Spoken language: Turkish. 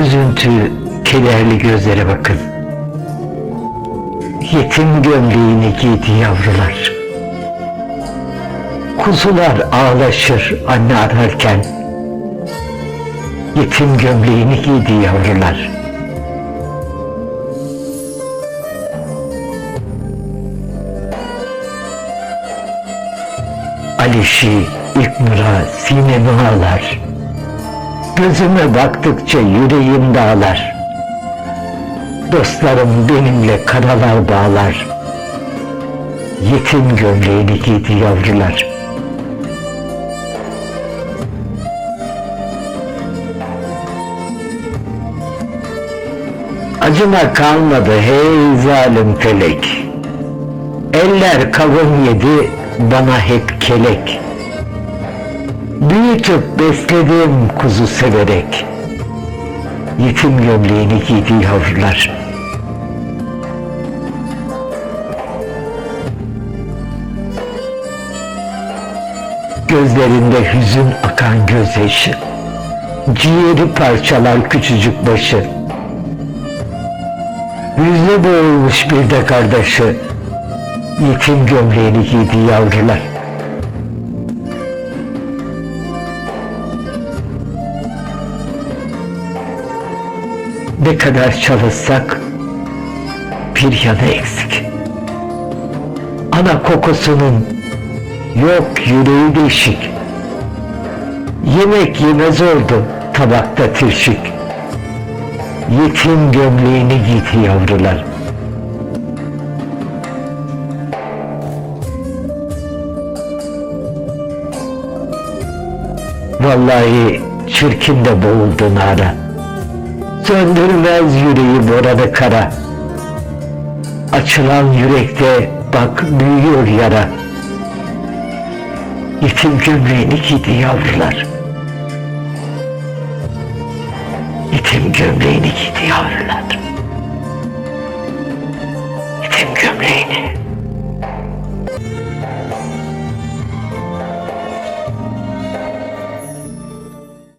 Üzüntü, kederli gözlere bakın. Yetim gömleğini giydi yavrular. Kuzular ağlaşır anne ararken. Yetim gömleğini giydi yavrular. Alişi, İlknur'a, sinemi ağlar. Gözüme baktıkça yüreğim dağlar. Dostlarım benimle karalar bağlar. Yetim gömleğini giydi yavrular. Acıma kalmadı hey zalim felek. Eller kavun yedi bana hep kelek. Büyütüp besledim kuzu severek. Yetim gömleğini giydi yavrular. Gözlerinde hüzün akan gözyaşı. Ciğeri parçalar küçücük başı. Yüzü boğulmuş bir de kardeşi. Yetim gömleğini giydi yavrular. Ne kadar çalışsak bir yanı eksik. Ana kokusunun yok yüreği değişik. Yemek yemez oldu tabakta tirşik. Yetim gömleğini giydi yavrular. Vallahi çirkin de boğuldu nara. Söndürmez yüreği boradı kara. Açılan yürekte bak büyüyor yara. Yetim gömleğini giydi yavrular. Yetim gömleğini giydi yavrular.